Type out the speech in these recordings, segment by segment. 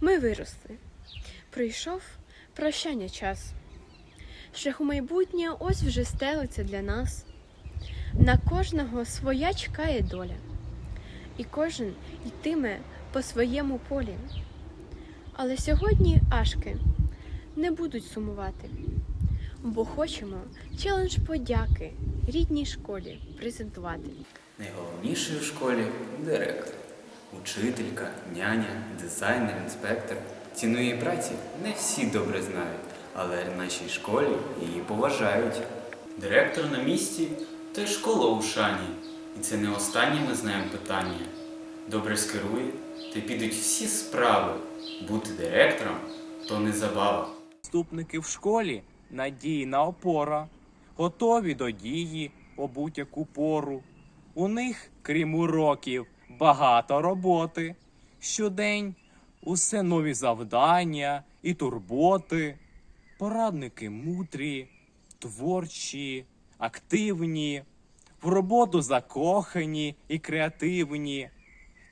Ми виросли. Прийшов прощання час. Шлях у майбутнє ось вже стелиться для нас. На кожного своя чекає доля, і кожен йтиме по своєму полі. Але сьогодні ашки не будуть сумувати, бо хочемо челендж подяки рідній школі презентувати. Найголовніший у школі директор. Учителька, няня, дизайнер, інспектор. Ціну її праці не всі добре знають, але в нашій школі її поважають. Директор на місці то й школа у шані. І це не останнє ми знаємо питання. Добре скерує, то підуть всі справи. Бути директором то не забава. Вступники в школі надійна опора, готові до дії у будь-яку пору. У них, крім уроків, багато роботи. Щодень усе нові завдання і турботи. Порадники мудрі, творчі, активні, в роботу закохані і креативні.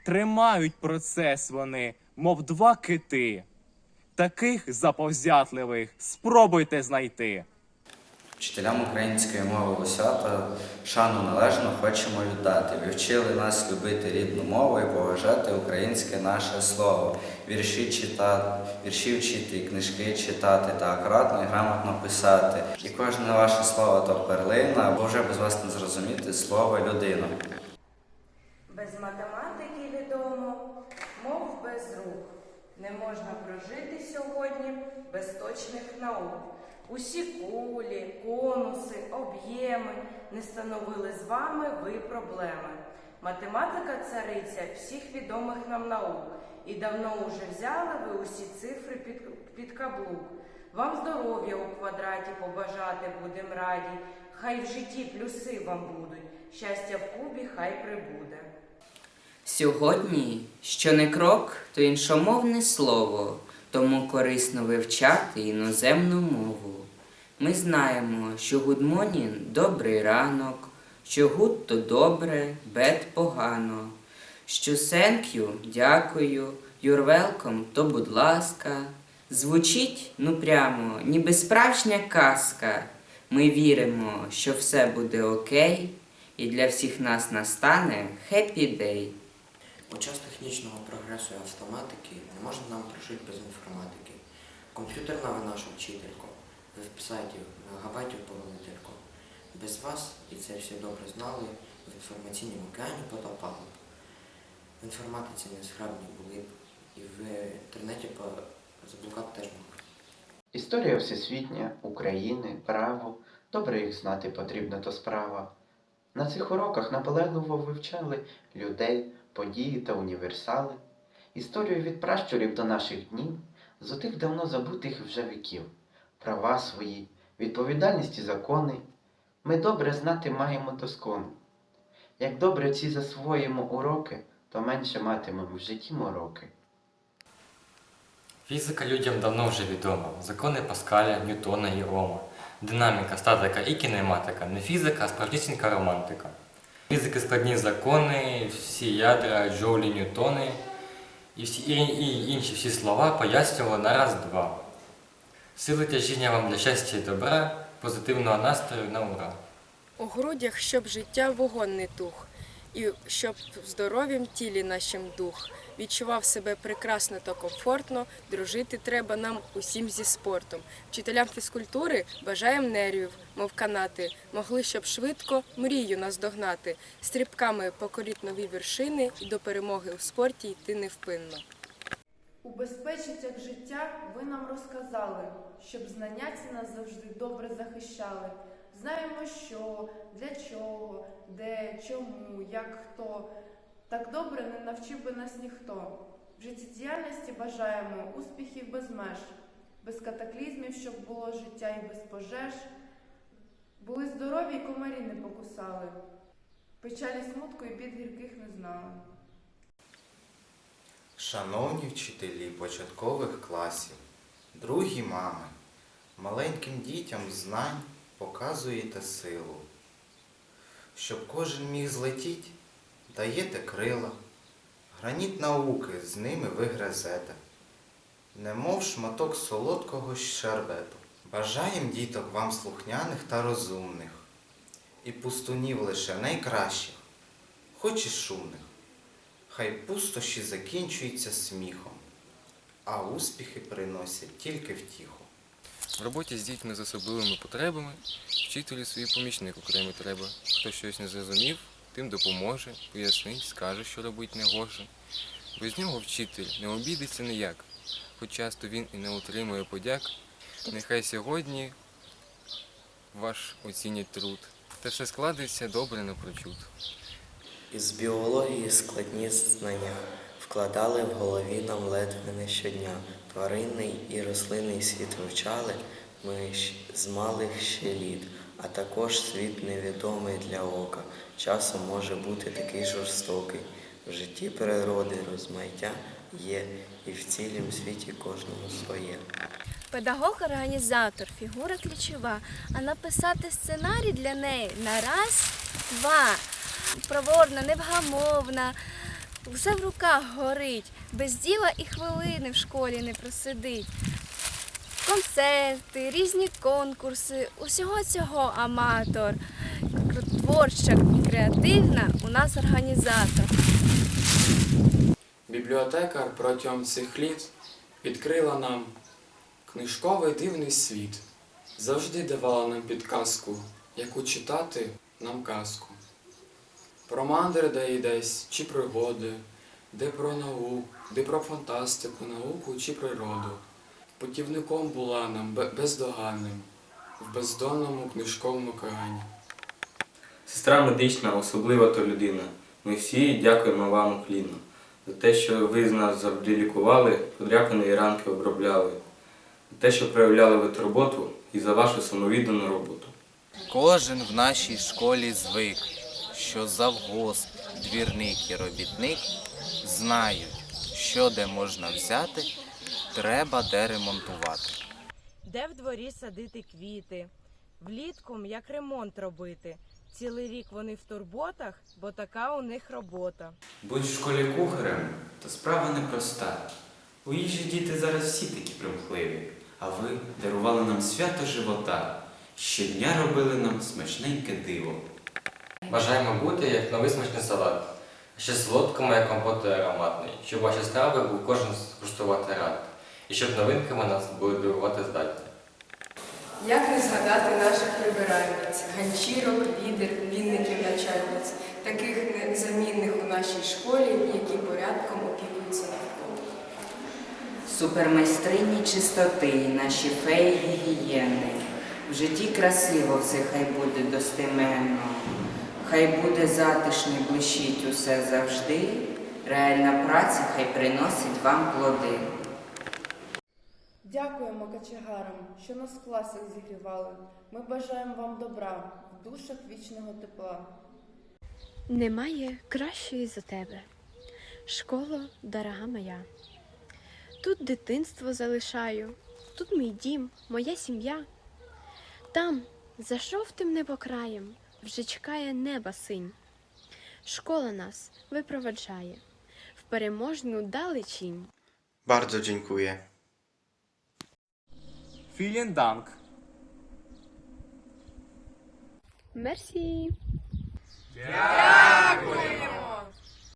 Тримають процес вони, мов два кити. Таких заповзятливих спробуйте знайти. Вчителям української мови освята шану належно хочемо віддати. Ви вчили нас любити рідну мову і поважати українське наше слово. Вірші читати, вірші вчити, книжки читати та акуратно і грамотно писати. І кожне ваше слово то перлина, бо вже без вас не зрозуміти слово людина. Без математики відомо, мов без рук. Не можна прожити сьогодні без точних наук. Усі кулі, конуси, об'єми не становили з вами ви проблеми. Математика цариця всіх відомих нам наук, і давно уже взяли ви усі цифри під, під каблук. Вам здоров'я у квадраті побажати будем раді. Хай в житті плюси вам будуть, щастя в кубі хай прибуде. Сьогодні, що не крок, то іншомовне слово, тому корисно вивчати іноземну мову. Ми знаємо, що гудмонін добрий ранок, що гуд то добре, бед погано, що you – дякую, welcome – то будь ласка. Звучить, ну прямо, ніби справжня казка. Ми віримо, що все буде окей, і для всіх нас настане happy day. У час технічного прогресу і автоматики не можна нам прожити без інформатики. Комп'ютерна ви наша вчителько, вписайте мегабайтів повелителько. Без вас, і це всі добре знали, в інформаційному океані потопали б. В інформатиці незграбні були б, і в інтернеті заблукати теж могли. Історія всесвітня, України, право. Добре їх знати потрібна то справа. На цих уроках наполегливо вивчали людей, події та універсали, історію від пращурів до наших днів, з отих давно забутих вже віків, права свої, відповідальність і закони. Ми добре знати маємо доскону. Як добре ці засвоїмо уроки, то менше матимемо в житті мороки. Фізика людям давно вже відома. Закони Паскаля, Ньютона і Ома. Динаміка, статика і кінематика. Не фізика, а справжнісінька романтика. Фізики складні закони, всі ядра, джоулі, ньютони і, всі, і, і інші всі слова пояснювали на раз-два. Сили тяжіння вам для щастя і добра, позитивного настрою на ура. У грудях, щоб життя вогонь не тух, і щоб в здоровім тілі нашим дух відчував себе прекрасно та комфортно, дружити треба нам усім зі спортом. Вчителям фізкультури бажаєм нервів, мов канати, могли щоб швидко мрію наздогнати, стрибками покоріть нові вершини і до перемоги у спорті йти невпинно. У Убезпечить життя ви нам розказали, щоб знання ці нас завжди добре захищали. Знаємо, що, для чого, де, чому, як хто. Так добре не навчив би нас ніхто. В життєдіяльності бажаємо успіхів без меж, без катаклізмів, щоб було життя і без пожеж. Були здорові і комарі не покусали. Печалі смутку і бід гірких не знали. Шановні вчителі початкових класів, другі мами, маленьким дітям знань показуєте силу. Щоб кожен міг злетіть, даєте крила, граніт науки з ними ви грезете. немов шматок солодкого щербету. Бажаєм діток вам слухняних та розумних, і пустунів лише найкращих, хоч і шумних. Хай пустощі закінчуються сміхом, а успіхи приносять тільки втіху. В роботі з дітьми з особливими потребами вчителю свій помічник окремо треба. Хто щось не зрозумів, тим допоможе, пояснить, скаже, що робить не гоже. Без нього вчитель не обійдеться ніяк, хоч часто він і не отримує подяк. Нехай сьогодні ваш оцінять труд, та все складеться добре напрочуд. Із біології складні знання вкладали в голові нам ледве не щодня. Тваринний і рослинний світ вивчали ми з малих ще літ, а також світ невідомий для ока. Часом може бути такий жорстокий. В житті природи розмайття є, і в цілім світі кожному своє. Педагог-організатор фігура ключова, а написати сценарій для неї на раз, два. Проворна, невгамовна, все в руках горить, без діла і хвилини в школі не просидить. Концерти, різні конкурси, усього цього аматор. Творча і креативна у нас організатор. Бібліотекар протягом цих літ відкрила нам книжковий дивний світ, завжди давала нам підказку, яку читати нам казку. Про мандри де і десь, чи пригоди, де про науку, де про фантастику, науку чи природу. Путівником була нам бездоганним в бездонному книжковому океані. Сестра медична, особлива то людина. Ми всі дякуємо вам уклінно за те, що ви з нас завжди лікували, подряпини і ранки обробляли, за те, що проявляли ви турботу і за вашу самовіддану роботу. Кожен в нашій школі звик, що завгосп, двірник і робітник знають, що де можна взяти, треба де ремонтувати. Де в дворі садити квіти, влітку як ремонт робити. Цілий рік вони в турботах, бо така у них робота. Будь в школі кухарем, то справа непроста. У їжі діти зараз всі такі примхливі, а ви дарували нам свято живота. Щодня робили нам смачненьке диво. Бажаємо бути як новий смачний салат. Ще солодкому, як компот ароматний, щоб ваші страви був кожен скуштувати рад. І щоб новинками нас були дивувати здатні. Як не згадати наших прибиральниць, ганчірок, відер, вінників начальниць, таких незамінних у нашій школі, які порядком опікуються навколо. Супермайстрині чистоти, наші феї гігієни. В житті красиво все хай буде достеменно. Хай буде затишно і блищить усе завжди. Реальна праця хай приносить вам плоди. Дякуємо качегарам, що нас в класах зігрівали. Ми бажаємо вам добра, в душах вічного тепла. Немає кращої за тебе. Школо, дорога моя. Тут дитинство залишаю, тут мій дім, моя сім'я. Там, за жовтим небокраєм, вже чекає неба синь. Szkoła nas wyprowadzaje w peremożną daleciń. Bardzo dziękuję. Vielen Dank. Merci. Dziękuję.